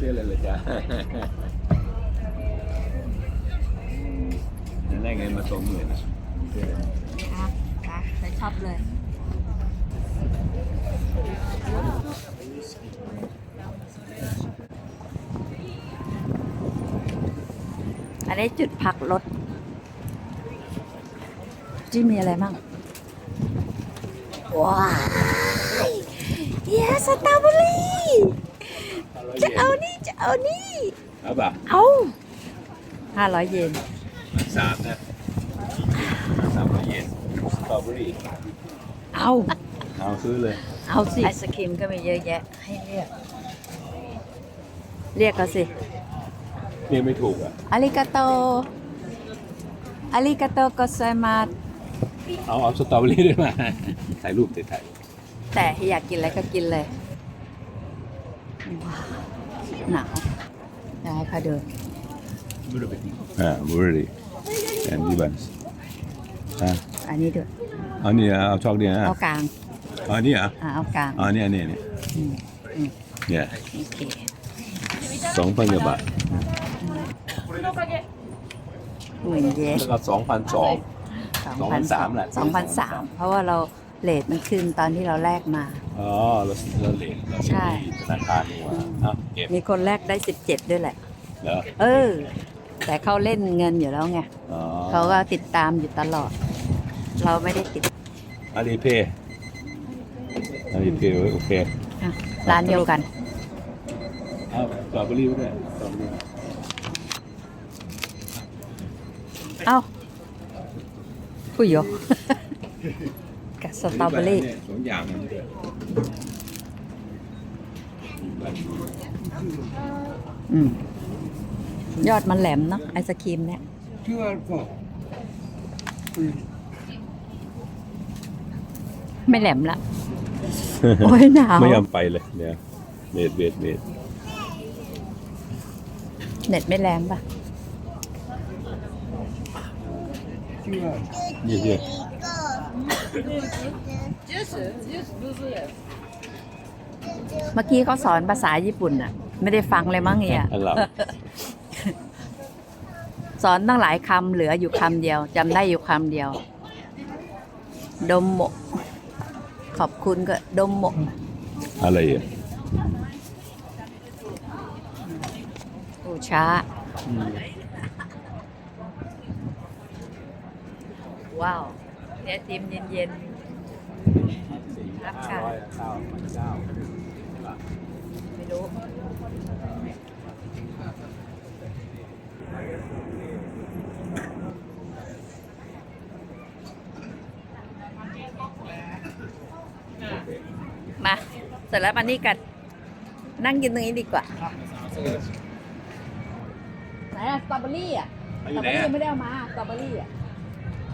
ซื้ออะไรเลยจ้ะได้เงินมาสองหมื่นอะซื้ออะไรอะไปไปชอบเลย อันนี้จุดพักรถจี้มีอะไรมั่ง ว้ายเย้สตรอเบอรี่ จะเอานี่จะเอานี่ เอาป่ะเอาห้าร้อยเยนสามนะสามร้อยเยนสตรอเบอรี่เอาเอาซื้อเลย เอาสิไอศครีมก็มีเยอะแยะ ให้เรียกเรียกเขาสิเรียกไม่ถูกอะอาริกาโตอาริกาโตก็ไซมาสเอาเอาสตรอเบอรี่ด้วยมาถ่ายรูปเดี๋ยวถ่ายรูปแต่อยากกินอะไรก็กินเลยว้าว หนาวเดี๋ยวให้เขาดูอ่าบูรี่แอนดี้บันส์อะอันนี้ด้วยเอานี่เอาช็อกเดียวอะเอากลางเอาอันนี้อะอ่าเอากลางเอาอันนี้อันนี้อันนี้อืมเนี่ยโอเคสองพันกว่าบาทหมื่นเยน แล้วก็สองพันสอง2,300แหละ สองพันสามเพราะว่าเรา เลทมันขึ้นตอนที่เราแลกมา อ๋อเราเราเหรียญเราใช่ ที่ธนาคารนี่หว่าเอาเก็บมีคนแลกได้สิบเจ็ดด้วยแหละ เหรอเออ แต่เขาเล่นเงินอยู่แล้วไงอ๋อเขาก็ติดตามอยู่ตลอด เราไม่ได้ติดอาลีเพย์อาลีเพย์โอเคอะร้านเดียวกันเอาสตรอเบอรี่ไว้ด้วยสตรอเบอรี่เอ้าคุยโย กับสตรอเบอรี่สองอย่างมันด้วยอืมยอดมันแหลมเนาะไอศครีมเนี่ยไม่แหลมละ โอ้ยหนาวไม่ยอมไปเลยเดี๋ยวเบดเบดเบดเน็ตไม่แรงปะยี่สิบ เมื่อกี้เขาสอนภาษาญี่ปุ่นอะไม่ได้ฟังเลยมั้งเฮียอันหลับสอนตั้งหลายคำเหลืออยู่คำเดียวจำได้อยู่คำเดียว ดมโมะขอบคุณก็ดมโมะอะไรอะอูช้า ว้าว เนี่ยติมเย็นๆ รับค่ะไม่รู้ มาเสร็จแล้วมานี่กัน นั่งกินตรงนี้ดีกว่า ไหนอะสตรอเบอรี่อะสตรอเบอรี่ยังไม่ได้เอามาสตรอเบอรี่อะ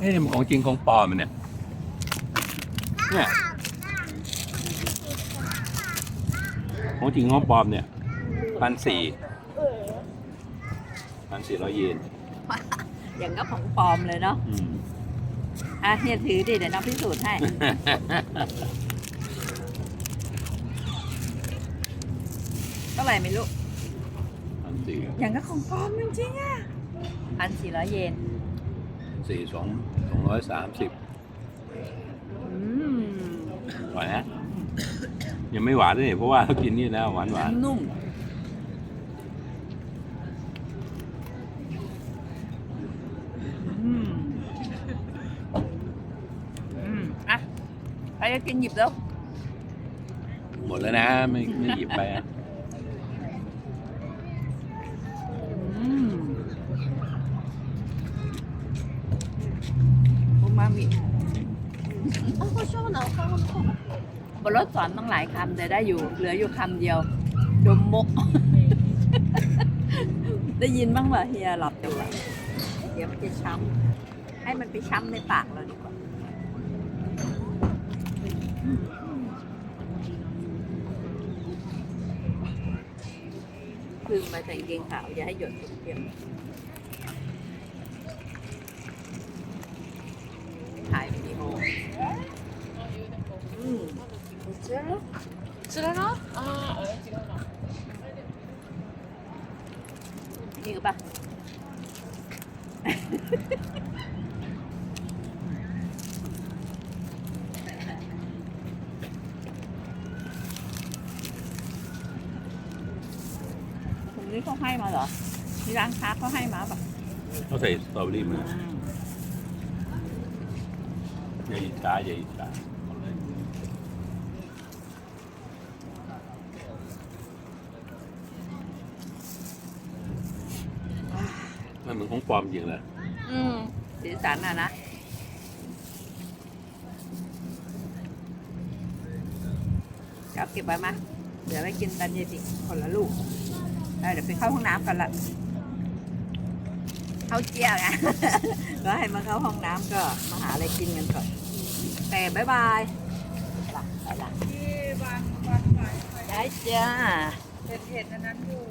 มันของจริงของปลอมมันเนี่ยเนี่ยของจริงของปลอมเนี่ยพันสี่พันสี่ร้อยเยนอย่างก็ของปลอมเลยเนาะอืมอะเนี่ยถือดิเดี๋ยวน้องพิสูจน์ให้ เท่าไหร่ไม่รู้พันสี่อย่างก็ของปลอมจริงๆอะพันสี่ร้อยเยน สี่สองสองร้อยสามสิบอืมหวานนะยังไม่หวานเลยเพราะว่าเขากินนี่แล้วหวานหวานนุ่มอืมอืมอะใครจะกินหยิบแล้ว หมดแล้วนะ ไม่ไม่หยิบไปอะ ว่ามีเขาชอบเราเขาบนรถสอนต้องหลายคำแต่ได้อยู่ เหลืออยู่คำเดียว ดมมก ได้ยินบ้างเหรอเฮียหลับอยู่เดี๋ยวมันจะช้ำ ให้มันไปช้ำในปากเราดีกว่าคือมาแต่งเกงขาวอย่าให้หยดเทียม Cyrano? Cyrano? À, ở Cyrano. Đi các bạn. Phụ có hay mà rồi. Đi ăn khác có hay mà bạn. Có thể strawberry mà. À. Vậy ta, vậy ta. ของปลอมจริงเลยอืมสีสันอะนะกับเก็บไว้มาเดี๋ยวไปกินตอนเย็นอีกคนละลูกแล้วเดี๋ยวไปเข้าห้องน้ำกันละเข้าเจียไงก็ให้มาเข้าห้องน้ำก็มาหาอะไรกินกันก่อน แต่บ๊ายบายไปละที่วางวางไว้ได้จ้าเห็นเห็นอันนั้นอยู่